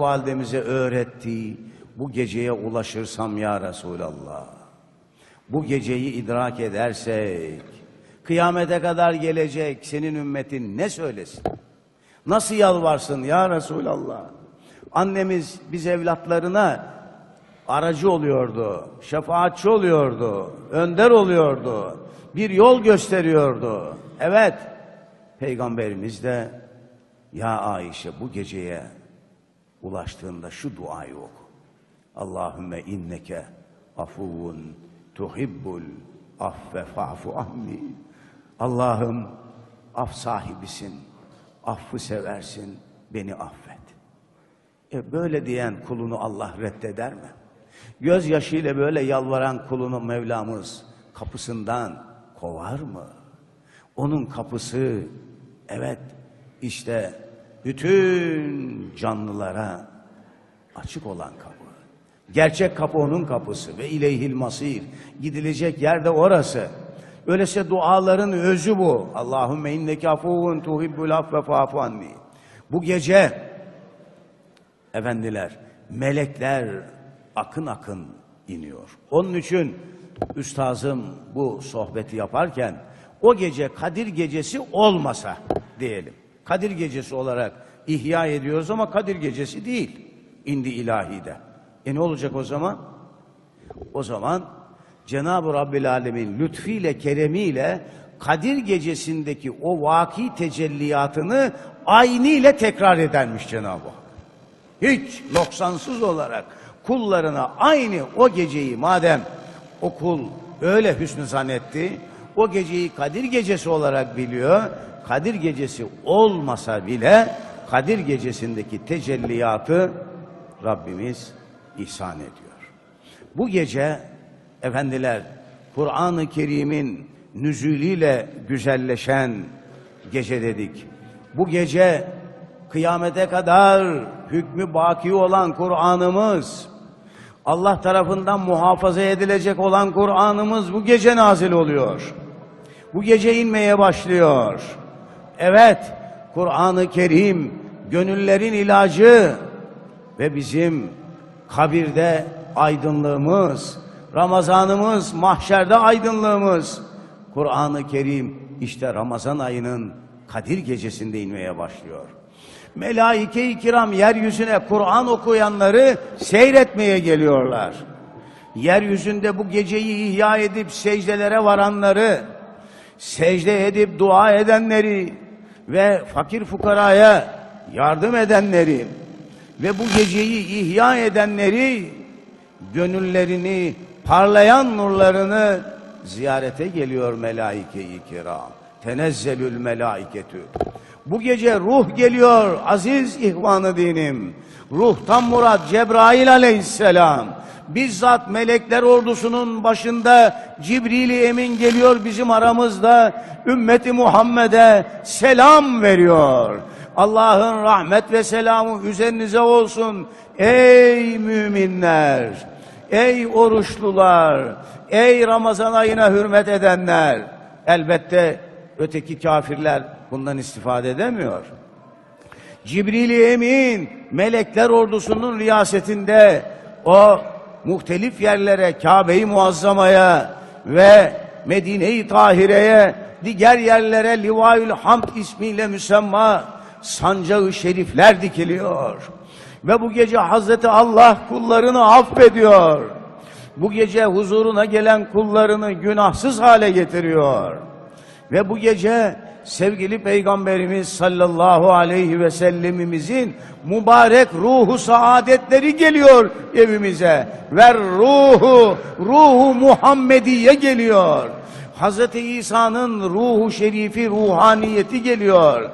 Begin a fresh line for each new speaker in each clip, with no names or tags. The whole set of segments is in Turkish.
validemize öğretti. Bu geceye ulaşırsam ya Resulallah. Bu geceyi idrak edersek, kıyamete kadar gelecek senin ümmetin ne söylesin? Nasıl yalvarsın ya Resulallah? Annemiz biz evlatlarına aracı oluyordu, şefaatçi oluyordu, önder oluyordu, bir yol gösteriyordu. Evet, Peygamberimiz de ya Ayşe bu geceye ulaştığında şu duayı oku. Allahümme inneke afuvun tuhibbul affe fa'fu anni. Allah'ım af sahibisin, affı seversin, beni affet. E böyle diyen kulunu Allah reddeder mi? Gözyaşıyla böyle yalvaran kulunu Mevlamız kapısından kovar mı? Onun kapısı evet işte bütün canlılara açık olan kapı. Gerçek kapı onun kapısı ve ileyhil masir. Gidilecek yer de orası. Öyleyse duaların özü bu. Allahümme inneke afuvun tuhibbul affe fa'fu anni. Bu gece efendiler, melekler akın akın iniyor. Onun için üstazım bu sohbeti yaparken o gece Kadir gecesi olmasa diyelim. Kadir gecesi olarak ihya ediyoruz ama Kadir gecesi değil. indi ilahide. E ne olacak o zaman? O zaman Cenab-ı Rabbil Alemin lütfiyle, keremiyle Kadir gecesindeki o vaki tecelliyatını ayniyle tekrar edermiş Cenab-ı Hak hiç noksansız olarak kullarına aynı o geceyi madem o kul öyle hüsnü zannetti, o geceyi Kadir gecesi olarak biliyor, Kadir gecesi olmasa bile Kadir gecesindeki tecelliyatı Rabbimiz ihsan ediyor. Bu gece efendiler Kur'an-ı Kerim'in nüzulüyle güzelleşen gece dedik. Bu gece kıyamete kadar hükmü baki olan Kur'an'ımız, Allah tarafından muhafaza edilecek olan Kur'an'ımız bu gece nazil oluyor. Bu gece inmeye başlıyor. Evet, Kur'an-ı Kerim gönüllerin ilacı ve bizim kabirde aydınlığımız, Ramazanımız, mahşerde aydınlığımız. Kur'an-ı Kerim işte Ramazan ayının Kadir gecesinde inmeye başlıyor. Melaike-i kiram yeryüzüne Kur'an okuyanları seyretmeye geliyorlar. Yeryüzünde bu geceyi ihya edip secdelere varanları, secde edip dua edenleri ve fakir fukaraya yardım edenleri ve bu geceyi ihya edenleri gönüllerini, parlayan nurlarını ziyarete geliyor melaike-i kiram. Tenezzelül melaiketü. Bu gece ruh geliyor aziz ihvanı dinim. Ruhtan murat Cebrail aleyhisselam. Bizzat melekler ordusunun başında Cibril-i Emin geliyor bizim aramızda. Ümmeti Muhammed'e selam veriyor. Allah'ın rahmet ve selamı üzerinize olsun. Ey müminler, ey oruçlular, ey Ramazan ayına hürmet edenler. Elbette öteki kafirler bundan istifade edemiyor. Cibril-i Emin melekler ordusunun riyasetinde o muhtelif yerlere Kabe-i Muazzama'ya ve Medine-i Tahire'ye diğer yerlere Livaül Hamd ismiyle müsemma sancağı şerifler dikiliyor. Ve bu gece Hazreti Allah kullarını affediyor. Bu gece huzuruna gelen kullarını günahsız hale getiriyor. Ve bu gece sevgili Peygamberimiz sallallahu aleyhi ve sellemimizin mübarek ruhu saadetleri geliyor evimize. Ve ruhu, ruhu Muhammediye geliyor. Hazreti İsa'nın ruhu şerifi, ruhaniyeti geliyor.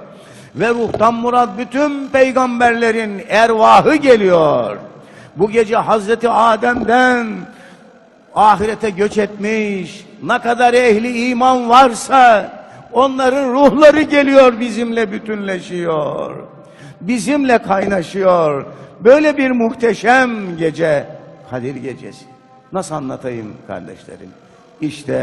Ve ruhtan murat bütün peygamberlerin ervahı geliyor. Bu gece Hazreti Adem'den ahirete göç etmiş, ne kadar ehli iman varsa onların ruhları geliyor bizimle bütünleşiyor. Bizimle kaynaşıyor. Böyle bir muhteşem gece Kadir gecesi. Nasıl anlatayım kardeşlerim? İşte